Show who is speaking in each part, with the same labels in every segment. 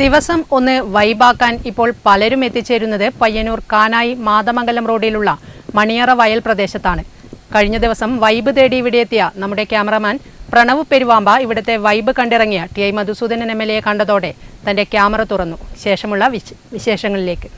Speaker 1: ദിവസം ഒന്ന് വൈബാക്കാൻ ഇപ്പോൾ പലരും എത്തിച്ചേരുന്നത് പയ്യന്നൂർ കാനായി മാതമംഗലം റോഡിലുള്ള മണിയറ വയൽ പ്രദേശത്താണ്. കഴിഞ്ഞ ദിവസം വൈബ് തേടി ഇവിടെ എത്തിയ നമ്മുടെ ക്യാമറമാൻ പ്രണവ് പെരുവാമ്പ ഇവിടുത്തെ vibe കണ്ടിറങ്ങിയ T I Madhusoodanan M L A കണ്ടതോടെ തന്റെ ക്യാമറ തുറന്നു. ശേഷമുള്ള വിശേഷങ്ങളിലേക്ക്.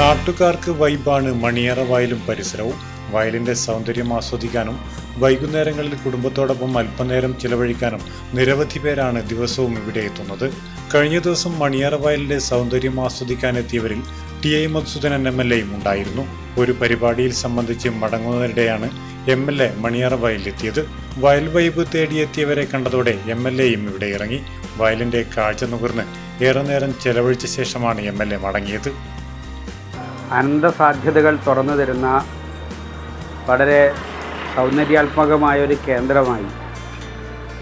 Speaker 2: നാട്ടുകാർക്ക് വൈബാണ് മണിയറ വയലും പരിസരവും. വയലിന്റെ സൗന്ദര്യം ആസ്വദിക്കാനും വൈകുന്നേരങ്ങളിൽ കുടുംബത്തോടൊപ്പം അല്പനേരം ചിലവഴിക്കാനും നിരവധി പേരാണ് ദിവസവും ഇവിടെ എത്തുന്നത്. കഴിഞ്ഞ ദിവസം മണിയറ വയലിന്റെ സൗന്ദര്യം ആസ്വദിക്കാൻ എത്തിയവരിൽ T I Madhusoodanan M L എയും ഉണ്ടായിരുന്നു. ഒരു പരിപാടിയിൽ സംബന്ധിച്ച് മടങ്ങുന്നതിനിടെയാണ് എം എൽ എ മണിയറ വയലിലെത്തിയത് വയൽ വൈബ് തേടിയെത്തിയവരെ കണ്ടതോടെ എം എൽ എയും ഇവിടെ ഇറങ്ങി. വയലിന്റെ കാഴ്ച നുകർന്ന് ഏറെ നേരം ചെലവഴിച്ച ശേഷമാണ് എം എൽ എ മടങ്ങിയത്.
Speaker 3: അനന്തസാധ്യതകൾ തുറന്നു തരുന്ന വളരെ സൗന്ദര്യാത്മകമായ ഒരു കേന്ദ്രമായി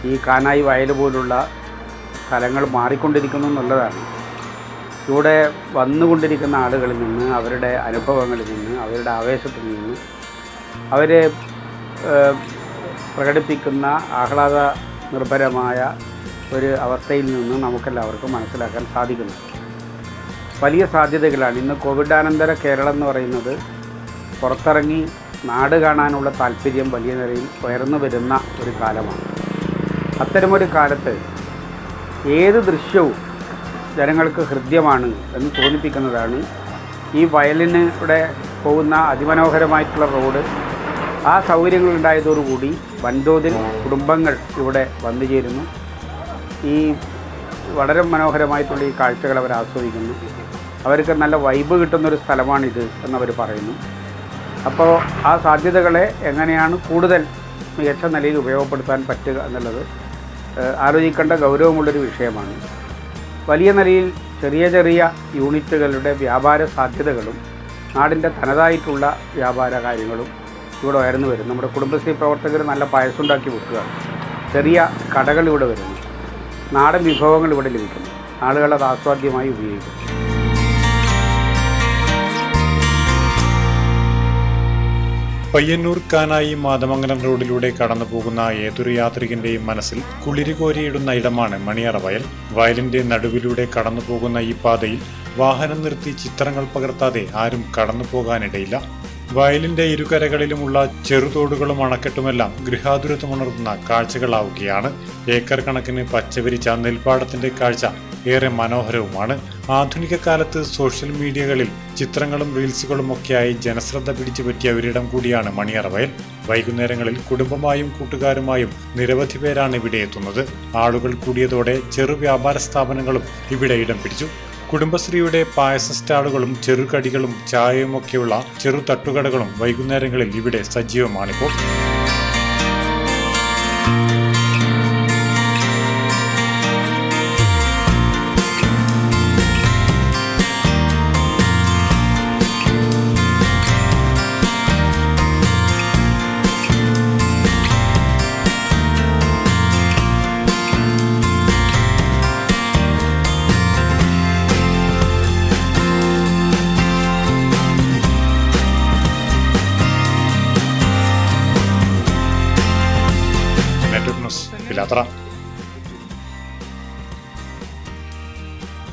Speaker 3: ഈ കാനായി വയൽ പോലുള്ള സ്ഥലങ്ങൾ മാറിക്കൊണ്ടിരിക്കുന്നു എന്നുള്ളതാണ്. ഇവിടെ വന്നുകൊണ്ടിരിക്കുന്ന ആളുകളിൽ നിന്ന് അവരുടെ അനുഭവങ്ങളിൽ നിന്ന് അവരുടെ ആവേശത്തിൽ നിന്ന് അവർ പ്രകടിപ്പിക്കുന്ന ആഹ്ലാദ നിർഭരമായ ഒരു അവസ്ഥയിൽ നിന്ന് നമുക്കെല്ലാവർക്കും മനസ്സിലാക്കാൻ സാധിക്കുന്നു. വലിയ സാധ്യതകളാണ്. ഇന്ന് കോവിഡാനന്തര കേരളം എന്ന് പറയുന്നത് പുറത്തിറങ്ങി നാട് കാണാനുള്ള താല്പര്യം വലിയ നിലയിൽ ഉയർന്നു വരുന്ന ഒരു കാലമാണ്. അത്തരമൊരു കാലത്ത് ഏത് ദൃശ്യവും ജനങ്ങൾക്ക് ഹൃദ്യമാണ് എന്ന് തോന്നിപ്പിക്കുന്നതാണ്. ഈ വയലിനൂടെ പോകുന്ന അതിമനോഹരമായിട്ടുള്ള റോഡ് ആ സൗകര്യങ്ങൾ ഉണ്ടായതോടുകൂടി വൻതോതിൽ കുടുംബങ്ങൾ ഇവിടെ വന്നു ചേരുന്നു. ഈ വളരെ മനോഹരമായിട്ടുള്ള ഈ കാഴ്ചകൾ അവർ ആസ്വദിക്കുന്നു. അവർക്ക് നല്ല വൈബ് കിട്ടുന്നൊരു സ്ഥലമാണിത് എന്നവർ പറയുന്നു. അപ്പോൾ ആ സാധ്യതകളെ എങ്ങനെയാണ് കൂടുതൽ മികച്ച നിലയിൽ ഉപയോഗപ്പെടുത്താൻ പറ്റുക എന്നുള്ളത് ആലോചിക്കേണ്ട ഗൗരവമുള്ളൊരു വിഷയമാണ്. വലിയ നിലയിൽ ചെറിയ ചെറിയ യൂണിറ്റുകളുടെ വ്യാപാര സാധ്യതകളും നാടിന്റെ തനതായിട്ടുള്ള വ്യാപാര കാര്യങ്ങളും ഇവിടെ ഉയർന്നു വരും നമ്മുടെ കുടുംബശ്രീ പ്രവർത്തകർ നല്ല പായസമുണ്ടാക്കി വിൽക്കുക ചെറിയ കടകൾ ഇവിടെ വരുന്നു. നാടൻ വിഭവങ്ങൾ ഇവിടെ ലഭിക്കുന്നു. ആളുകൾ അത് ആസ്വാദ്യമായി ഉപയോഗിക്കുന്നു.
Speaker 2: പയ്യന്നൂർ കാനായി മാതമംഗലം റോഡിലൂടെ കടന്നു പോകുന്ന ഏതൊരു യാത്രികന്റെയും മനസ്സിൽ കുളിരി കോരിയിടുന്ന ഇടമാണ് മണിയറ വയൽ. വയലിന്റെ നടുവിലൂടെ കടന്നു പോകുന്ന ഈ പാതയിൽ വാഹനം നിർത്തി ചിത്രങ്ങൾ പകർത്താതെ ആരും കടന്നു പോകാനിടയില്ല വയലിന്റെ ഇരുകരകളിലുമുള്ള ചെറുതോടുകളും അണക്കെട്ടുമെല്ലാം ഗൃഹാതുരത്വമുണർത്തുന്ന കാഴ്ചകളാവുകയാണ്. ഏക്കർ കണക്കിന് പച്ചവിരിച്ച നെൽപ്പാടത്തിന്റെ കാഴ്ച ഏറെ മനോഹരവുമാണ്. ആധുനിക കാലത്ത് സോഷ്യൽ മീഡിയകളിൽ ചിത്രങ്ങളും റീൽസുകളും ഒക്കെയായി ജനശ്രദ്ധ പിടിച്ചു പറ്റിയ ഒരിടം കൂടിയാണ് മണിയറവയൽ. വൈകുന്നേരങ്ങളിൽ കുടുംബമായും കൂട്ടുകാരുമായും നിരവധി പേരാണ് ഇവിടെ എത്തുന്നത്. ആളുകൾ കൂടിയതോടെ ചെറു വ്യാപാര സ്ഥാപനങ്ങളും ഇവിടെ ഇടം പിടിച്ചു. കുടുംബശ്രീയുടെ പായസ സ്റ്റാളുകളും ചെറുകടികളും ചായയുമൊക്കെയുള്ള ചെറു തട്ടുകടകളും വൈകുന്നേരങ്ങളിൽ ഇവിടെ സജീവമാണിപ്പോൾ. പിലാത്ര